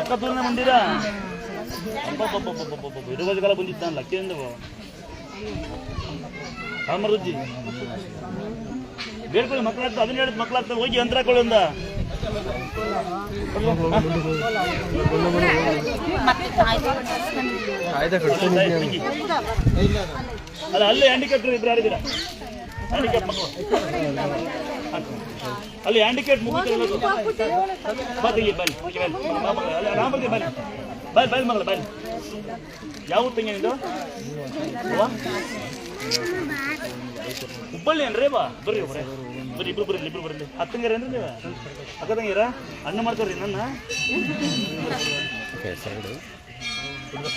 ಅಕ್ಕತೂರಿನ ಮಂದಿರ? ಅಬ್ಬಬ್ಬಬ್ಬಬ್ಬಬ್ಬಬ್ಬ. ಇರುವಾಗ ಬಂದಿತ್ತ ಲಕ್ಕಿಯಿಂದ ಕಾಮರುಜ್ಜಿ ಬೇಡ್ಕೊಳ್ಳಿ ಮಕ್ಕಳಾಗ್ತದೆ ಅದನ್ನ ಹೇಳಿದ್ ಮಕ್ಕಳಾಗ್ತದೆ ಹೋಗಿ ಯಂತ್ರ ಹಾಕೊಳ್ಳಿ ಅಂದ. ಅಲ್ಲ, ಅಲ್ಲೇ ಹ್ಯಾಂಡಿಕ್ಯಾಪ್ಟರ್ ಇಬ್ರು ಯಾರಿದ್ದೀರಾ? ಹ್ಯಾಂಡಿಕ್ಯಾಪ್ ಮಕ್ಕಳು. ಅಲ್ಲಿ ಹ್ಯಾಂಡಿಕೇಟ್ ಮುಗಿತು ಬನ್ನಿ ಬನ್ನಿ ಬನ್ನಿ. ಬನ್ನಿ. ಬನ್ನಿ ಬನ್ನಿ ಮಗಳು ಬನ್ನಿ. ಯಾವ ತಂಗಿ ನಿಂದು? ಹುಬ್ಬಳ್ಳಿ ಏನ್ರಿ ಬಾ ಬರ್ರಿ ಒಬ್ಬರೇ ಬರ್ರಿ ಇಬ್ರು ಬರ್ರಿ ಇಬ್ರು ಬರ್ರಿ. ಹತ್ತಂಗಿರ ಏನ್ರಿ ನೀವ? ಅಕ್ಕ ತಂಗಿರ ಅಣ್ಣ ಮಾಡ್ತಾರ್ರಿ ನನ್ನ.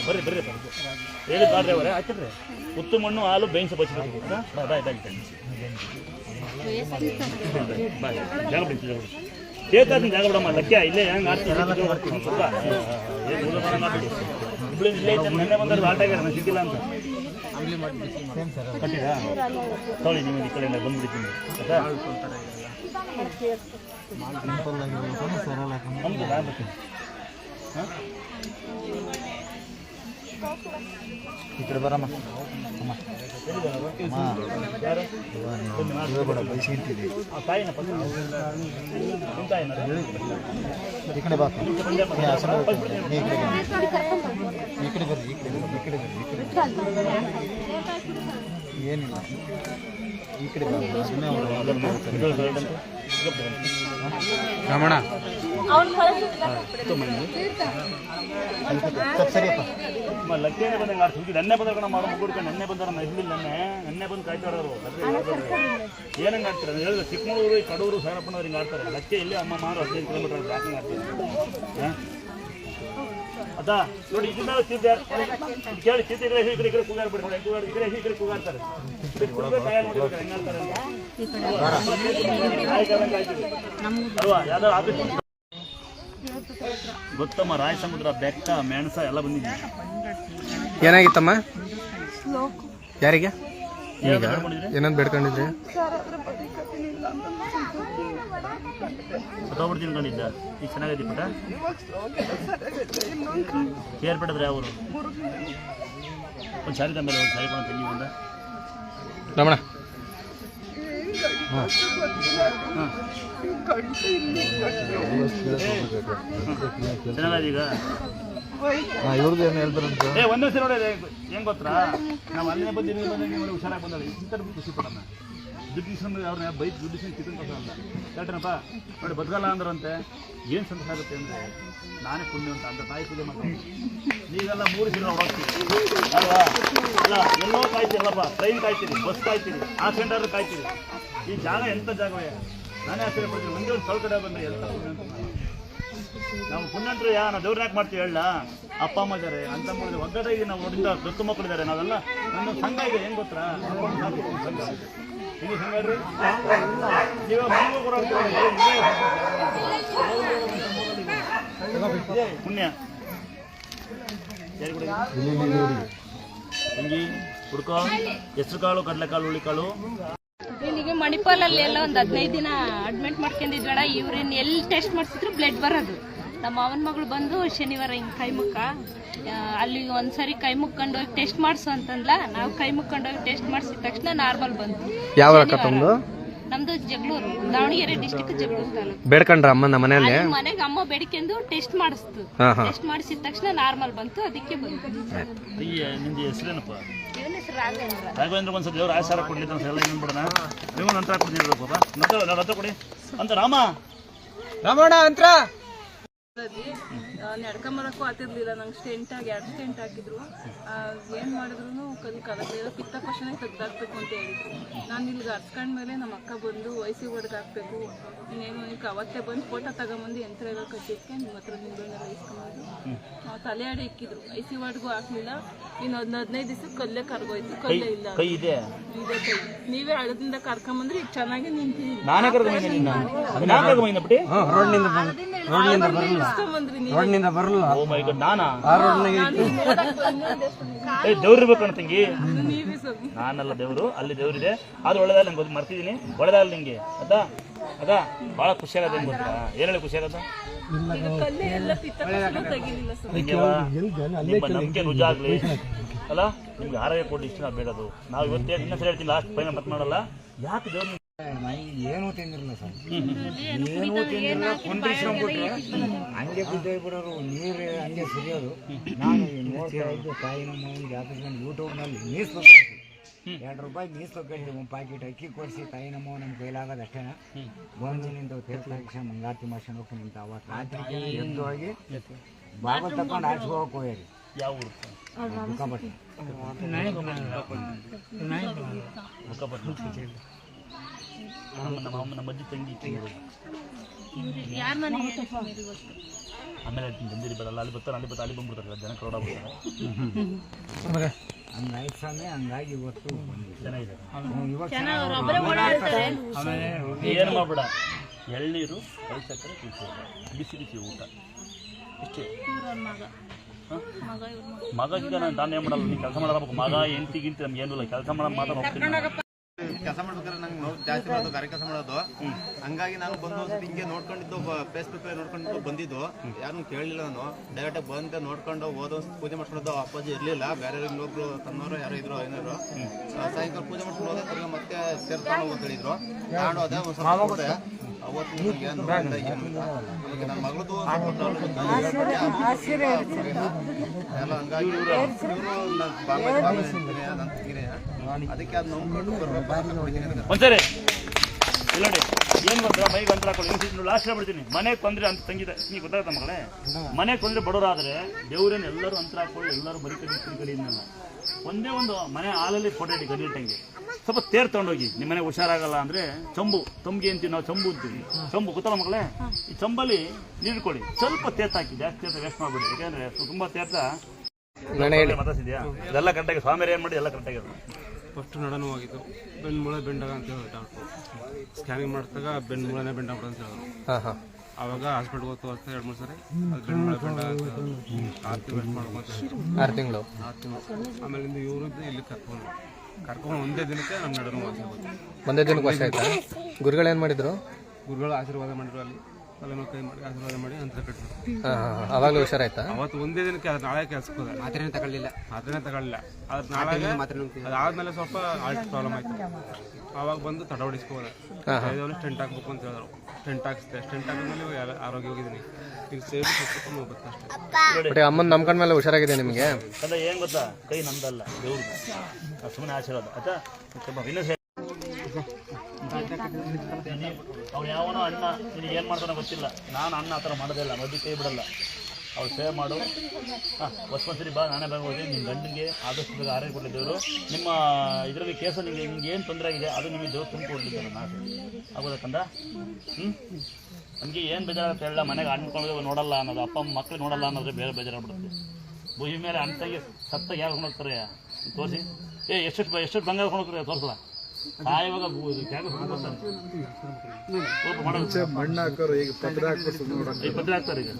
ಬರ್ರಿ ಬರ್ರಿ ಹೇಳಿ ಬಾಡ್ರಿ ಅವರೇ ಹಾಕಿರ್ರಿ ಉತ್ತು ಮಣ್ಣು ಹಾಲು ಬೇಯಿಸಿ ಬಾಯ್ ಬಾಯ್ ಬಾಯ್ ಜಾಗ ಬಿಡಿ ಜಾಗ ಬಿಡಿ ಕೇಳ್ತಾತೀನಿ ಜಾಗ ಬಿಡಮ್ಮ ಲಕ್ಯ ಇಲ್ಲೇ ಹೆಂಗೆ ಇಲ್ಲೇ ಐತೆ ನೆನ್ನೆ ಆಟ ಆಗ್ಯಾರ ನಾನು ಸಿಕ್ಕಿಲ್ಲ ಅಂತ ಕಟ್ಟಿರಾ ತೊಳಿ ನೀವು ಈ ಕಡೆಯಿಂದ ಬಂದ್ಬಿಡ್ತೀನಿ ಬರ್ತೀನಿ ಹಾಂ ಈ ಕಡೆ ಬರಮ್ಮ. ಅಮ್ಮ. ಯಾರು ಬೇಡ ಬೈಸ್ಕೊಂತೀವಿ ಆ ತಾಯಿನ ಪಕ್ಕ ನಿಮ್ಮ ತಾಯಿನ ಈ ಕಡೆ ಬಾ. ನೀ ಆ ಸಲ ಹೋಗ್ತೀನಿ. ನೀ ಈ ಕಡೆ ಬನ್ನಿ ಈ ಕಡೆ ಬರ್ರಿ ಈ ಕಡೆ ಬರ್ರಿ ಈ ಕಡೆ ಬರ್ರಿ ಈ ಕಡೆ ಬರ್ರಿ ಏನಿಲ್ಲ. ರಮಣ. ಲಕ್ಕೇನೆ ಬಂದಂಗೆ ಕಣ ಮಾಡೋ ಮಗುಡ್ಕ ನೆನ್ನೆ ಬಂದಾರ ನಾ ನನ್ನೆ ನೆನ್ನೆ ಬಂದು ಕಾಯ್ತಾಡೋರು ಏನಂಗೆ ಆಡ್ತಾರೆ ಹೇಳಿದ್ರೆ ಚಿಕ್ಕಮಗಳೂರು ಕಡೂರು ಸಾರಪ್ಪನವ್ರು ಹಿಂಗೆ ಆಡ್ತಾರೆ ಲಕ್ಕೆ ಇಲ್ಲಿ ಅಮ್ಮ ಮಾರು ಹದಿನೈದು ಕಿಲೋಮೀಟರ್ ಬ್ಯಾಕಿಂಗ್ ಆಗ್ತಾರೆ ಹಾಂ? ಅದಾ? ನೋಡಿ ಇದನ್ನ ಚಿದ್ದೆ ಕೇಳಿ ಚಿದ್ದೆ ಕಡೆ ಈ ಕಡೆ ಈ ಕಡೆ ಕೂಗಾಡ್ಬಿಡಿ ನೋಡಿ ಕೂಗಾಡಿ ಈ ಕಡೆ ಈ ಕಡೆ ಆಫೀಸ್ ಗೊತ್ತಮ್ಮ ರಾಯ ಸಮುದ್ರ ಬೆಟ್ಟ ಮೆಣಸ ಎಲ್ಲ ಬಂದಿದ್ದೀವಿ ಏನಾಗಿತ್ತಮ್ಮ? ಯಾರಿಗೆ? ಈಗ ಏನಂತ ಬೇಡ್ಕೊಂಡಿದ್ರಿ? ಸತ್ತೋಗ್ಬಿಡ್ತೀನಿ ತಿನ್ಕೊಂಡಿದ್ದ ಈಗ ಚೆನ್ನಾಗೈತಿ ಪುಟ? ಕೇರ್ ಪಡೆದ್ರೆ ಅವರು ಒಂದು ಸಾರಿ ತಂಬಲ್ಲ ಒಂದು ಸಾರಿ ಕೊಡೋಣ ತಂಗಿ ಒಂದು ರಮಣ. ಈಗ? ಇವ್ರದ್ದು ಏನು ಏ ಒಂದೇ ಸರಿ ನೋಡಿ ಹೆಂಗ್ ಗೊತ್ತಾ? ನಾವು ಅಲ್ಲಿ ಬಂದು ಇಲ್ಲಿ ಬಂದಂಗೆ ಹುಷಾರಾಗಿ ಬಂದಾಳೆ ಇಂಥ ಖುಷಿ ಪಡೋಣ ದುಡ್ಡಿಸ್ಕೊಂಡು ಅವ್ರನ್ನ ಬೈಕ್ ದುಡ್ಡಿಸ್ಕೊಂಡು ಕಿತ್ಕೊಂಡು ಅಂತ. ಹೇಳ್ತೇನಪ್ಪ, ನೋಡಿ ಬದುಕಲ್ಲ ಅಂದ್ರಂತೆ ಏನು ಸಂತೋಷ ಆಗುತ್ತೆ ಅಂದರೆ ನಾನೇ ಪುಣ್ಯ ಅಂತ ಅಂತ ತಾಯಿ ಪೂಜೆ ಮಾಡ್ತೀನಿ ನೀವೆಲ್ಲ ಮೂರು ದಿನ ಹೊರಡ್ತೀವಿ ಅಲ್ವಾ? ಎಲ್ಲೋ ಕಾಯ್ತೀರಲ್ಲಪ್ಪ ಟ್ರೈನ್ ಕಾಯ್ತೀರಿ ಬಸ್ ಕಾಯ್ತೀರಿ ಆ ಸೆಂಟರ್ ಕಾಯ್ತೀರಿ. ಈ ಜಾಗ ಎಂಥ ಜಾಗವೇ? ನಾನೇ ಆಶ್ಚರ್ಯ ಪಡ್ತೀನಿ ಒಂದೇ ಒಂದು ಸ್ವಲ್ಪ ಕಡೆ ಬಂದರೆ ಎಲ್ಲ. ನಾವು ಪುಣ್ಯಂಟ್ರು ಯಾ, ನಾವು ದೇವ್ರ ಯಾಕೆ ಮಾಡ್ತೀವಿ ಹೇಳ ಅಪ್ಪ, ಅಮ್ಮ ಇದ್ದಾರೆ ಅಂತ ಒಗ್ಗಟ್ಟಾಗಿ ನಾವು ನೋಡಿದ ದೊಡ್ಡ ಮಕ್ಕಳಿದ್ದಾರೆ ನಾವೆಲ್ಲ ನನ್ನ ಸಂಘ ಇದೆ ಏನು ಗೊತ್ತಾ? ಸಂಘ ಹಿಂಗೆ ಪುಣ್ಯ? ತಂಗಿ ಹುಡ್ಕೋ, ಹೆಸರು ಕಾಳು, ಕಡಲೆಕಾಳು, ಹುಳಿಕಾಳು. ಇಲ್ಲಿಗೆ ಮಣಿಪಾಲಲ್ಲಿ ಎಲ್ಲ ಒಂದು ಹದಿನೈದು ದಿನ ಅಡ್ಮಿಟ್ ಮಾಡ್ಕೊಂಡಿದ್ವಣ ಇವ್ರೇನು ಎಲ್ಲಿ ಟೆಸ್ಟ್ ಮಾಡಿಸಿದ್ರು ಬ್ಲಡ್ ಬರೋದು. ನಮ್ಮ ಮಾವನ ಮಗಳು ಬಂದು ಶನಿವಾರ ಹಿಂಗೆ ಕೈ ಮುಕ್ಕ ಆ, ಅಲ್ಲಿ ಒಂದ್ಸರಿ ಕೈ ಮುಕ್ಕೊಂಡು ಹೋಗಿ ಟೆಸ್ಟ್ ಮಾಡಿಸು ಅಂತಂದ್ಲ. ನಾವು ಕೈ ಮುಕ್ಕೊಂಡು ಹೋಗಿ ಟೆಸ್ಟ್ ಮಾಡಿಸಿದ ತಕ್ಷಣ ನಾರ್ಮಲ್ ಬಂತು. ಯಾವ. ತಮ್ಮದು ನಮ್ದು ಜಗಳೂರು ದಾವಣಗೆರೆ ಡಿಸ್ಟಿಕ್ ಜಗಳೂರು ತಾಲೂಕು. ಬೇಡ್ಕೊಂಡ್ರ ನಮ್ಮ ಮನೆಯಲ್ಲಿ? ಅಲ್ಲಿ ಮನೆಗೆ ಅಮ್ಮ ಬೇಡಿಕೆಂದು ಟೆಸ್ಟ್ ಮಾಡಿಸ್ತು. ಹಾ ಹಾ. ಟೆಸ್ಟ್ ಮಾಡಿಸಿದ ತಕ್ಷಣ ನಾರ್ಮಲ್ ಬಂತು ಅದಕ್ಕೆ ಬಂತು. ಹೆಸರೇನಪ್ಪ? ಇವನ ಹೆಸರು ರಾಘವೇಂದ್ರ. ರಾಘವೇಂದ್ರ ಒಂದು ದೇವ್ರ ಆಸಾರ ಕೊಡ್ಲಿ ಅಂತ ಎಲ್ಲ ಏನು ಬಿಡೋಣ? ನೀವು ನಂತರ ಕೊಡ್ತೀನಿ ಪಾಪ. ನಂತರ ನಾನು ಹತ್ರ ಕೊಡಿ. ಅಂತ ರಾಮ? ರಾಮಣ್ಣ ಅಂತ್ರ? ನಡ್ಕೊಂಬರಕ್ಕೂ ಆತಿರ್ಲಿಲ್ಲ ನಂಗೆ ಸ್ಟೆಂಟ್ ಆಗಿ ಎರಡು ಸ್ಟೆಂಟ್ ಹಾಕಿದ್ರು. ಏನು ಮಾಡಿದ್ರು ಕಲ್ ಕಲಕ್ಲಿಲ್ಲ ಪಿತ್ತ ಪಶನೆ ತೆಗ್ದಾಕ್ಬೇಕು ಅಂತ ಹೇಳಿದ್ರು. ನಾನು ಇಲ್ಲಿಗೆ ಹರ್ಸ್ಕೊಂಡ್ಮೇಲೆ ನಮ್ಮ ಅಕ್ಕ ಬಂದು ವಯಸ್ಸಿಗೆ ಹೊಡ್ಗೆ ಹಾಕ್ಬೇಕು ಇನ್ನೇನು ಈಗ ಅವತ್ತೇ ಬಂದು ಫೋಟೋ ತಗೊಂಬಂದು ಯಂತ್ರ ಎಲ್ಲ ಕಟ್ಟಿದ್ಕೆ ನಿಮ್ಮ ಹತ್ರ ನಿಂಬೆಣ್ಣೆಲ್ಲ ಇಸ್ಕೊಂಡು ನಾವು ತಲೆ ಅಡೆ ಇಕ್ಕಿದ್ರು. ಐಸಿ ವಾರ್ಡ್ಗೂ ಹಾಕ್ಲಿಲ್ಲ ಇನ್ನು ಒಂದು ಹದಿನೈದು ದಿವಸ ಕಲ್ಲೇ ಕರ್ಗೋಯ್ತು. ಕಲ್ಲೇ ಇಲ್ಲ. ಕೈ ಇದೆ? ಇದೆ ಕೈ. ನೀವೇ ಹಳದಿಂದ ಕರ್ಕೊಂಬಂದ್ರೆ ಈಗ ಚೆನ್ನಾಗಿ ನಿಂತಿದ್ದೀನಿ ನಾನೇ ಕರ್ಕೊಂಡು ನಿನ್ನ ನಾ ಕರ್ಕೊಂಡು ರೋಡ್ನಿಂದ ರೋಡ್ನಿಂದ ಬರಲ್ಲ. ಓ ಮೈ ಗಡ್ ನಾನಾ? ಆ ರೋಡ್ನಾಗ ನೋಡಕ್ ಬಂದಿದ್ದೆ ಏ ದೇವ್ರು ಇರ್ಬೇಕಣ್ಣ ತಂಗಿ. ನಾನಲ್ಲ ದೇವ್ರು ಅಲ್ಲಿ ದೇವ್ರಿದೆ ಆದ್ರೂ ಒಳ್ಳೇದಾಗಲಿ ನಂಗೆ ಗೊತ್ತು ಮರ್ತಿದ್ದೀನಿ ಒಳ್ಳೆದಲ್ಲ ನಿಂಗೆ. ಅದಾ ಅದಾ. ಬಹಳ ಖುಷಿ ಗೊತ್ತಾ? ಏನು ಹೇಳಿ ಖುಷಿ ಆಗದ ನಿಮ್ಮ ನಂಬಿಕೆ ರುಜ ಆಗಲಿ ಅಲ್ಲ ನಿಮ್ಗೆ ಆರೋಗ್ಯ ಕೊಟ್ಟು ಇಷ್ಟ ನಾವು ಬೇಡದು. ನಾವು ಇವತ್ತೇ ಇನ್ನೊಂದ್ಸರಿ ಹೇಳ್ತೀನಿ ಲಾಸ್ಟ್ ಫೈನಲ್ ಮತ್ತೆ ಮಾಡಲ್ಲ. ಯಾಕೆ ದೇವ್ರು ಏನು ತಿಂದಿರಲ್ಲ ಸರ್. ಏನೂ ತಿಂದಿರಲಿಲ್ಲ. ಕುಂಡ್ರಿಸ್ಕೊಂಡ್ಬಿಟ್ರೆ ಹಂಗೆ ಬಿದ್ದೋಗ್ಬಿಡೋರು ನೀರು ಹಂಗೆ ಸುರಿಯೋದು. ನಾನು ನೋಡ್ತಾ ಇದ್ದು ತಾಯಿನ ಮಗನ ಹಾಕಿಸ್ಕೊಂಡು ಯೂಟ್ಯೂಬ್ನಲ್ಲಿ ಮೀಸಲು ಎರಡು ರೂಪಾಯಿ ಮೀಸಲು ಕಟ್ಟಿ ಒಂದು ಪ್ಯಾಕೆಟ್ ಅಕ್ಕಿ ಕೊಡಿಸಿ ತಾಯಿ ನಮ್ಮ ನಮ್ಮ ಕೈಲಾಗದ ಅಷ್ಟೇ ಬಂದು ನಿಂತು ತೀರ್ಥ ಹಾಕ್ಸ್ಕೊಂಡು ಹೋಗಿ ನಿಂತ ಅವತ್ತು ರಾತ್ರಿ ಎದ್ದು ಹೋಗಿ ಬಾಬಾ ತಗೊಂಡು ಹೋಗಕ್ಕೆ ಹೋಗಿ ಯಾವ ಊರು ಮುಖಪಟ್ಟ ನಮ್ಮ ನಮ್ಮ ಅಮ್ಮ ನಮ್ಮ ಅಜ್ಜಿ ತಂಗಿ ಆಮೇಲೆ ಬಂದಿರಿ ಅಲ್ಲಿ ಬರ್ತಾರೆ ಅಲ್ಲಿ ಬರ್ತಾರೆ ಅಲ್ಲಿ ಬಂದ್ಬಿಡ್ತಾರೆ ಜನ ಕ್ರೌಡ್ ಆಗ್ಬಿಡ್ತಾರೆ ಹಂಗಾಗಿ ಇವತ್ತು ಚೆನ್ನಾಗಿದೆ. ಏನು ಮಾಡ್ಬೇಡ ಎಳ್ನೀರು ಕೈ ಸಕ್ಕರೆ ತುಳಸಿ ಬಿಸಿ ಬಿಸಿ ಊಟ. ಇಷ್ಟೇ. ಮಗ. ಈಗ ನಾನು ತಾನೇ ಮಾಡಲ್ಲ ನೀ ಕೆಲಸ ಮಾಡಬೇಕು ಮಗ ಗಿಂಟಿ ನಮ್ಗೆ ಏನೂ ಇಲ್ಲ ಕೆಲಸ ಮಾಡೋ ಮಾತ್ರ ಹೋಗ್ತೀನಿ. ನಾನು. ಕೆಲಸ ಮಾಡ್ಬೇಕಾದ್ರೆ ನಂಗೆ ನೋಡ್ ಜಾಸ್ತಿ ಮಾಡೋದು ಗಾರೆ ಕೆಲಸ ಮಾಡೋದು. ಹಂಗಾಗಿ ನಾನು ಬಂದು ಹಿಂಗೆ ನೋಡ್ಕೊಂಡಿದ್ದು ಫೇಸ್ಬುಕ್ ನೋಡ್ಕೊಂಡಿದ್ದು ಬಂದಿದ್ದು. ಯಾರು ಕೇಳಲಿಲ್ಲ ನಾನು. ಡೈರೆಕ್ಟ್ ಬಂದ ನೋಡ್ಕೊಂಡು ಓದೋ ಪೂಜೆ ಮಾಡ್ಕೊಳ್ಳೋದು ಅಪ್ಪಾಜಿ ಇರ್ಲಿಲ್ಲ. ಬೇರೆ ಇನ್ನೊಬ್ರು ತನ್ನೋರು ಯಾರೋ ಇದ್ರು ಏನಾರು ಸಾಯಂಕಾಲ ಪೂಜೆ ಮಾಡ್ಕೊಂಡು ಹೋದ ತಿರ್ಗ ಮತ್ತೆ ಸೇರ್ಕೊಂಡು ಅಂತ ಹೇಳಿದ್ರು. ನಾನು ಅದೇ ಒಂದ್ ಸ್ವಲ್ಪ ಹೋದೆ ಅವತ್ತು ಏನು ನನ್ನ ಮಗಳದು. ಎಲ್ಲ ಹಂಗಾಗಿ ಇವರು ಅದಕ್ಕೆ ಅದು ನೋಡ್ಕೊಂಡು ಬರ್ಬೇಕು. ಒಂದ್ಸರಿ. ಇಲ್ಲ ನೋಡಿ, ಏನು ಗೊತ್ತಾ ಮೈಗೆ ಅಂತರ ಹಾಕೊಳ್ಳಿ ಲಾಸ್ಟ್ ಹೇಳ್ಬಿಡ್ತೀನಿ ಮನೆ ಕೊಂದ್ರೆ ಅಂತ ತಂಗಿದೆ. ನೀವು ಗೊತ್ತಾಗುತ್ತೆ ಮಗಳೇ? ಮನೆ ಕೊಂದ್ರೆ ಬಡವರಾದ್ರೆ ದೇವ್ರೇನು ಎಲ್ಲರೂ ಅಂತರ ಹಾಕೊಳ್ಳಿ ಎಲ್ಲರೂ ಬರೀ ಕಡೆ ಈ ಕಡೆ ಒಂದೇ ಒಂದು ಮನೆ ಹಾಲಲ್ಲಿ ಫೋಟೋ ಇಟ್ಟು ಗಡಿ ಇಟ್ಟಂಗೆ ಸ್ವಲ್ಪ ತೇರ್ ತಗೊಂಡೋಗಿ. ನಿಮ್ಮ ಮನೆ ಹುಷಾರಾಗಲ್ಲ ಅಂದ್ರೆ ಚಂಬು, ತಂಬಿಗೆ ಅಂತೀವಿ ನಾವು, ಚಂಬು ಅಂತೀವಿ. ಚಂಬು ಗೊತ್ತಲ್ಲ ಮಗಳೇ? ಈ ಚಂಬಲ್ಲಿ ನೀರು ಕೊಡಿ. ಸ್ವಲ್ಪ ತೇರ್ತಾಕಿ ಜಾಸ್ತಿ ತೇರ್ತ ವೇಸ್ಟ್ ಮಾಡ್ಬಿಡಿ. ಯಾಕಂದ್ರೆ ತುಂಬಾ ತೇರ್ತ ಇದೆಲ್ಲ ಕರೆಕ್ಟಾಗಿ ಸ್ವಾಮಿ ಏನು ಮಾಡಿ ಎಲ್ಲ ಕರೆಕ್ಟಾಗಿ ಫಸ್ಟ್ ನಡನು ಹೋಗಿದ್ದು ಬೆನ್ನು ಮೂಳೆ ಬೆಂಡಾಗ ಅಂತ ಹೇಳಿ ಡಾಕ್ಟ್ರು ಸ್ಕ್ಯಾನಿಂಗ್ ಮಾಡಿದಾಗ ಬೆನ್ ಮೂಳೆನೇ ಬೆಂಡ ಅಂತ ಹೇಳಿದ್ರು. ಅವಾಗ ಹಾಸ್ಪಿಟ್ಲ್ ಆವಾಗ ಹಾಸ್ಪಿಟ್ಲ್ಗೆ ಹೋಗ್ತು ತೋರಿಸ್ತಾ ಎರಡು ಮೂರು ಸರಿ ಬೆನ್ ಬೆನ್ನು ಮೂಳೆ ಬೆಂಡ ಆರು ತಿಂಗಳು ಮಾಡ್ಕೊಂತ ಆರು ತಿಂಗಳು. ಆರು ತಿಂಗಳು. ಆಮೇಲಿಂದ ಇವ್ರದ್ದು ಇಲ್ಲಿ ಕರ್ಕೊಂಡು ಕರ್ಕೊಂಡು ಒಂದೇ ದಿನಕ್ಕೆ ನಮ್ಮ ನಡನು ಒಂದೇ ದಿನಕ್ಕೆ ಗುರುಗಳು ಆಯ್ತಾ? ಗುರುಗಳೇನು ಮಾಡಿದ್ರು? ಗುರುಗಳು ಆಶೀರ್ವಾದ ಮಾಡಿದ್ರು ಅಲ್ಲಿ. ತಲೆ ಮೇಲೆ ಕೈ ಮಾಡಿ ಆಶೀರ್ವಾದ ಮಾಡಿ ಅಂತ ಕಟ್ಟಿದ್ರು ಹಾಂ ಹಾಂ ಅವಾಗಲೂ ಹುಷಾರಾಯ್ತಾ? ಅವತ್ತು ಒಂದೇ ದಿನಕ್ಕೆ ಅದು ನಾಳೆ ಕೆಲ್ಸಕ್ಕೆ ಹೋದ ಮಾತ್ರೆನೇ ತಗೊಳ್ಳಿಲ್ಲ. ಮಾತ್ರೆನೇ ತಗೊಳ್ಳಿಲ್ಲ. ಅದು ನಾಳೆ ಅದಾದ್ಮೇಲೆ ಸ್ವಲ್ಪ ಹಾರ್ಟ್ ಪ್ರಾಬ್ಲಮ್ ಆಯ್ತು. ಅವಾಗ ಬಂದು ತಡ ಹೊಡಿಸ್ಕೋದ ಸ್ಟೆಂಟ್ ಹಾಕ್ಬೇಕು ಅಂತ ಹೇಳಿದ್ರು. ಟೆಂಟ್ ಹಾಕ್ಸ್ದೆ. ಸ್ಟೆಂಟ್ ಹಾಕಿದ್ಮೇಲೆ ಎಲ್ಲ ಆರೋಗ್ಯವಾಗಿದ್ದೀನಿ ಈಗ ಸೇವ್ ಸ್ವಲ್ಪ ಹೋಗುತ್ತೆ ಅಷ್ಟೇ. ಬಟ್ ಅಮ್ಮನ ನಂಬ್ಕೊಂಡ್ಮೇಲೆ ಹುಷಾರಾಗಿದೆ ನಿಮಗೆ? ಅದ ಏನ್ ಗೊತ್ತಾ? ಕೈ ನಂದಲ್ಲ ದೇವ್ರದ್ದು. ಸುಮ್ಮನೆ ಆಶೀರ್ವಾದ. ಆಯ್ತಾ? ಅವ್ನು ಯಾವನೋ ಅಣ್ಣ, ನಿನಗೆ ಏನು ಮಾಡ್ತಾನೋ ಗೊತ್ತಿಲ್ಲ. ನಾನು ಅಣ್ಣ ಆ ಥರ ಮಾಡೋದೇ ಇಲ್ಲ ಮದ್ದೆ ಕೈ ಬಿಡಲ್ಲ. ಅವ್ರು ಸೇವ್ ಮಾಡು. ಹಾಂ ಹೊಸ್ಮಸರಿ ಬಾ, ನಾನೇ ಬಂದು ಹೋಗಿ ನಿಮ್ಮ ಗಂಡಿಗೆ ಆದಷ್ಟು ಬೇಗ ಆರೋಗ್ಯ ಕೊಟ್ಟಿದ್ದವರು ನಿಮ್ಮ ಇದರಲ್ಲಿ ಕೇಸ ನಿಮಗೆ ನಿಮ್ಗೆ ಏನು ತೊಂದರೆ ಆಗಿದೆ, ಅದು ನಿಮಗೆ ದೇವ್ರು ತುಂಬ ಕೊಡಲಿಕ್ಕೆ ನನ್ನ ಆಗೋದಕ್ಕಂದ ಆಗೋದಾ ಕಂದ? ಹ್ಞೂ ನಮಗೆ ಏನು ಬೇಜಾರಾಗುತ್ತೆ ಹೇಳ, ಮನೆಗೆ ಅಣ್ಕೊಂಡು ನೋಡಲ್ಲ ಅನ್ನೋದು, ಅಪ್ಪ ಅಮ್ಮ ಮಕ್ಳು ನೋಡಲ್ಲ ಅನ್ನೋದ್ರೆ ಬೇರೆ ಬೇಜಾರಾಗ್ಬಿಡುತ್ತೆ. ಭೂಮಿ ಮೇಲೆ ಅಣ್ತಾಗಿ ಸತ್ತಾಗಿ ಯಾರು ಹೋಗ್ತಾರೆ? ತೋರಿಸಿ. ಏ, ಎಷ್ಟು ಎಷ್ಟು ಬಂಗಾರ ಹೋಗ್ತಾರೆ? ತೋರಿಸಲ್ಲ. ಸಾಯುವಾಗ ಮಣ್ಣು ಹಾಕೋರು ಈಗ ಪತ್ರ ಹಾಕ್ಬಿಟ್ಟು ನೋಡೋಣ ಪತ್ರ ಹಾಕ್ತಾರೆ ಈಗ.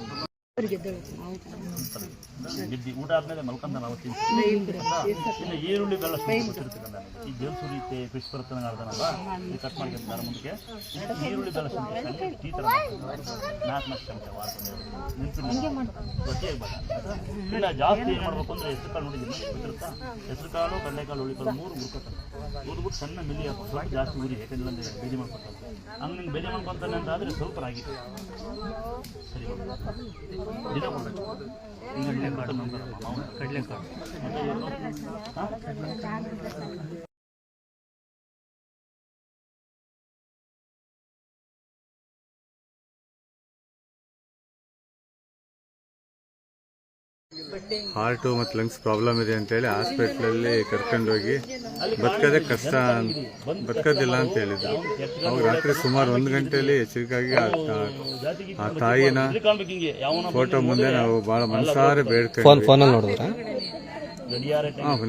ಗಿದ್ದಿ ಊಟ ಆದ್ಮೇಲೆ ಮಲ್ಕೊಂಡ ನಾವು ತಿಂತೀವಿ. ಇನ್ನು ಈರುಳ್ಳಿ ಬೆಲ್ಲ ಈ ಫಿಶ್ ಇದು ಕಟ್ ಮಾಡ್ಕೊಂತಾರೆ ಮುಂದಕ್ಕೆ. ಈರುಳ್ಳಿ ಬೆಲ್ಲ ಈ ಥರ ನಾಲ್ಕು ನಾಲ್ಕು ಚಮಚ ಇಲ್ಲ ಜಾಸ್ತಿ ಏನು ಮಾಡ್ಬೇಕು ಅಂದರೆ ಹೆಸರು ಕಾಳು ನೋಡಿದ್ದೀನಿ ಗೊತ್ತಿರುತ್ತಾ? ಹೆಸರು ಕಾಳು ಕಡಲೆಕಾಳು ಹುಳಿಕಾಳು ಮೂರು ಹುರ್ಬಿಟ್ಟು ಸಣ್ಣ ಮಿಲಿ ಹಾಕಿ ಸ್ವಲ್ಪ ಜಾಸ್ತಿ ಉರಿ ಯಾಕೆಂದ್ರೆ ಅಂದ್ರೆ ಬೇಜಿ ಮಾಡ್ಕೊತಾರೆ. ಹಂಗೆ ನಿಂಗೆ ಬೇಜಿ ಮಾಡ್ಕೊತಾನೆ ಅಂತ ಆದರೆ ಸ್ವಲ್ಪ ರಾಗಿ ಸರಿ ದಿನ ಕೊಡ್ಬೇಕು ಕಡಲೆಕಾಳು ಕಡಲೆಕಾಳು ಹಾರ್ಟು ಮತ್ತು ಲಂಗ್ಸ್ ಪ್ರಾಬ್ಲಮ್ ಇದೆ ಅಂತೇಳಿ ಹಾಸ್ಪಿಟ್ಲಲ್ಲಿ ಕರ್ಕೊಂಡೋಗಿ ಬದುಕೋದೇ ಕಷ್ಟ ಬದುಕೋದಿಲ್ಲ ಅಂತ ಹೇಳಿದ್ರು. ಅವಾಗ ರಾತ್ರಿ ಸುಮಾರು ಒಂದು ಗಂಟೆಯಲ್ಲಿ ಎಚ್ಚರಿಕೆಯಾಗಿ ಆ ತಾಯಿನ ಫೋಟೋ ಮುಂದೆ ನಾವು ಬಹಳ ಮನಸಾರೆ ಬೇಡ್ಕೊಂಡು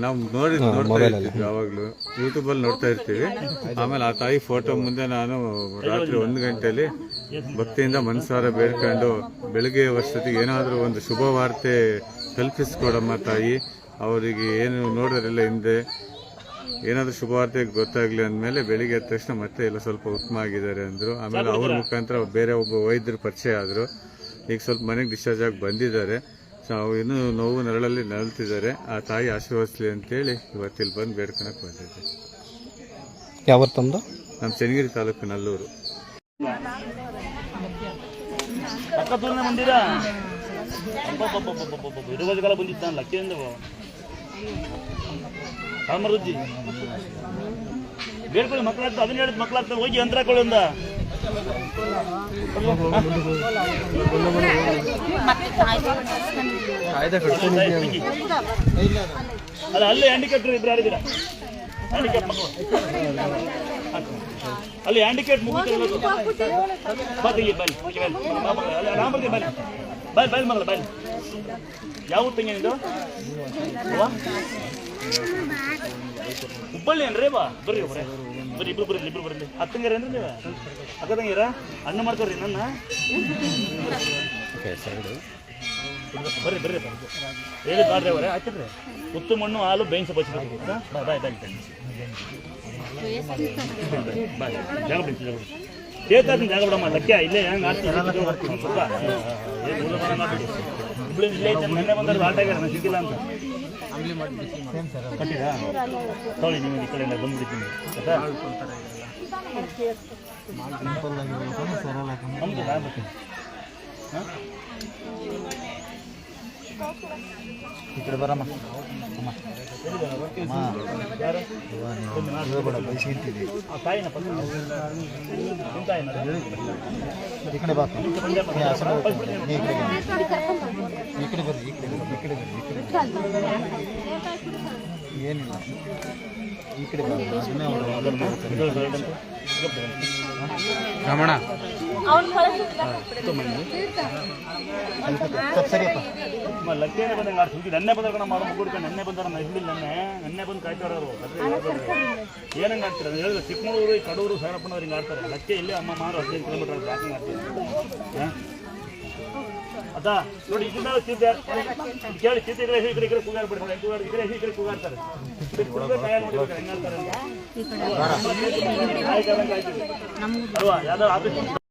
ನಾವು ನೋಡಿ ನೋಡ್ತಾ ಇರ್ತೀವಿ ಯಾವಾಗಲೂ. ಯೂಟ್ಯೂಬಲ್ಲಿ ನೋಡ್ತಾ ಇರ್ತೀವಿ. ಆಮೇಲೆ ಆ ತಾಯಿ ಫೋಟೋ ಮುಂದೆ ನಾನು ರಾತ್ರಿ ಒಂದು ಗಂಟೆಯಲ್ಲಿ ಭಕ್ತಿಯಿಂದ ಮನಸಾರ ಬೇಡ್ಕೊಂಡು ಬೆಳಗ್ಗೆ ವರ್ಷದಿಗೆ ಏನಾದರೂ ಒಂದು ಶುಭ ವಾರ್ತೆ ತಲುಪಿಸ್ಕೊಡಮ್ಮ ತಾಯಿ ಅವರಿಗೆ ಏನು ನೋಡೋರಿಲ್ಲ ಹಿಂದೆ ಏನಾದರೂ ಶುಭವಾರ್ತೆ ಗೊತ್ತಾಗಲಿ ಅಂದಮೇಲೆ ಬೆಳಿಗ್ಗೆ ಎದ್ದ ತಕ್ಷಣ ಮತ್ತೆ ಎಲ್ಲ ಸ್ವಲ್ಪ ಉತ್ತಮ ಆಗಿದ್ದಾರೆ ಅಂದರು. ಆಮೇಲೆ ಅವ್ರ ಮುಖಾಂತರ ಬೇರೆ ಒಬ್ಬ ವೈದ್ಯರು ಪರಿಚಯ ಆದರು. ಈಗ ಸ್ವಲ್ಪ ಮನೆಗೆ ಡಿಸ್ಚಾರ್ಜ್ ಆಗಿ ಬಂದಿದ್ದಾರೆ. ಸೊ ಅವು ಇನ್ನೂ ನೋವು ನರಳಲ್ಲಿ ನರಳ್ತಿದ್ದಾರೆ ಆ ತಾಯಿ ಆಶೀರ್ವದಿಸಲಿ ಅಂತೇಳಿ ಇವತ್ತಿಲ್ಲಿ ಬಂದು ಬೇಡ್ಕೊಳಕ್ಕೆ ಬಂದಿದ್ದೆ. ಯಾವ ತಮ್ಮದು ನಮ್ಮ ಚನ್ನಗಿರಿ ತಾಲೂಕು ನಲ್ಲೂರು. ಅಕ್ಕ ದೂರನೇ ಬಂದಿರಾ ಇರುವಾಗ ಕಾಲ ಬಂದಿದ್ದಾನ ಲಕ್ಕಿಯಿಂದ ಕಾಮರುಜ್ಜಿ ಬೇಡ್ಕೊಳ್ಳಿ ಮಕ್ಕಳಾಗ್ತದೆ ಅದನ್ನ ಹೇಳಿದ್ ಮಕ್ಕಳಾಗ್ತದೆ ಹೋಗಿ ಯಂತ್ರ ಕೊಳ್ಳಿಂದ ಅಲ್ಲ ಅಲ್ಲೇ ಹ್ಯಾಂಡಿಕ್ಯಾಪ್ಟರ್ ಇಬ್ರು ಯಾರಿದ್ದೀರಾ? ಹ್ಯಾಂಡಿಕ್ಯಾಪ್ ಮಕ್ಕಳು ಅಲ್ಲಿ ಹ್ಯಾಂಡಿಕ್ಯಾಪ್ ಮುಗಿತು ಬನ್ನಿ ಬನ್ನಿ. ರಾಮ ಬರ್ತೀನಿ ಬನ್ನಿ. ಬನ್ನಿ ಬಲ್ ಮಗಳ ಬಲ್. ಯಾವ ಊರ್ ತಂಗಿ ನಿಂದು? ಹುಬ್ಬಳ್ಳಿ ಏನ್ರಿ ಬಾ ಬರ್ರಿ ಒಬ್ರೆ ಬರ್ರಿ ಇಬ್ರು ಬರ್ರಿ ಇಬ್ರು ಬರ್ರಿ. ಹತ್ತಂಗಿರ ಏನ್ರಿ ನೀವು? ಅಕ್ಕ ತಂಗಿರ ಅಣ್ಣ ಮಾಡ್ಕೊಡ್ರಿ ನನ್ನ ಬರ್ರಿ ಬರ್ರಿ ಹೇಳಿ ಬಾಡ್ರಿ ಅವರೇ ಹಾಕಿದ್ರಿ ಉತ್ತು ಮಣ್ಣು ಹಾಲು ಬೇಯಿಸಿ ಬಚ್ಬೇಕು ಬಾಯ್ ಬಾಯ್ ಬಾಯ್. ಬಾಯ್ ಜಾಗ ಬಿಡಿ. ಬಿಡಿ ಬೇಕಾದ್ರೆ ಜಾಗ ಬಿಡಮ್ಮ ಲಕ್ಯ ಇಲ್ಲೇ ಹೆಂಗೆ ಆಡ್ತೀನಿ ಸ್ವಲ್ಪ ಮಾಡ್ಬಿಡಿ ಇಲ್ಲೇ ಐತೆ ನೆನ್ನೆ ಬಂದ್ರೆ ಆಟ ಆಗ್ಯಾರ ನಾನು ಸಿಕ್ಕಿಲ್ಲ ಅಂತ. ಕಟ್ಟಿರಾ ತಗೊಳ್ಳಿ ನೀವು ಈ ಕಡೆಯಿಂದ ಬಂದ್ಬಿಡ್ತೀನಿ ಆಯ್ತಾ? ಈ ಕಡೆ ಬರಮ್ಮ. ಅಮ್ಮ. ನಿಮ್ಮ ತಾಯಿನ ಈ ಕಡೆ ಬಾ ನೀ ಆ ಸಲ ಹೋಗ್ತಾ ಈ ಕಡೆ ಈ ಕಡೆ ಬರ್ರಿ ಈ ಕಡೆ ಬರ್ರಿ ಈ ಬರ್ರಿ ಈ ಕಡೆ. ಏನಿಲ್ಲ ಈ ಕಡೆ. ರಮಣ ಸ್ವಲ್ಪ ಸರಿಯಪ್ಪ ಲಕ್ಕೇನೆ ಬಂದಂಗೆ ಆಡ್ತು ಹುಡುಗಿ ನೆನ್ನೆ ಬಂದ್ರೆ ನಮ್ಮ ಮಾಡೋ ಮುಗ್ಗುಡ್ಕೊಂಡು ನೆನ್ನೆ ಬಂದಾರ ಹಿಡಿದಿಲ್ಲ ನೆನ್ನೆ ನೆನ್ನೆ ಬಂದು ಕಾಯ್ತಾರವರು ಏನಂಗೆ ಆಡ್ತೀರ ಹೇಳಿದ್ರೆ ಚಿಕ್ಕಮಗಳೂರು ಈ ಕಡೂರು ಸಾರಪ್ಪನವ್ರು ಹಿಂಗೆ ಆಡ್ತಾರೆ ಲಕ್ಕೆ ಇಲ್ಲೇ ಅಮ್ಮ ಮಾರು ಹದಿನೈದು ಕಿಲೋಮೀಟರ್ ಯಾಕೆ ಆಡ್ತೀವಿ ಅದಾ ನೋಡಿ ಇದನ್ನ ಚಿದ್ದೆ ಕೇಳಿ ಚಿದ್ದೆ ಈ ಕಡೆ ಈ ಕಡೆ ಕೂಗಾರ್ ಬಿಡ್ತಾರೆ ಕೂಗಾರ್ ಈ ಕಡೆ ಈ ಕಡೆ ಕೂಗಾಡ್ತಾರೆ ಕುಡಿದ್ರೆ ಕೈಯಲ್ಲಿ ನೋಡಿರ್ಬೇಕು ಹೆಂಗೆ ಆಡ್ತಾರೆ ಅಂತ. ಅಲ್ವಾ ಯಾವ್ದಾದ್ರು ಆಫೀಸ್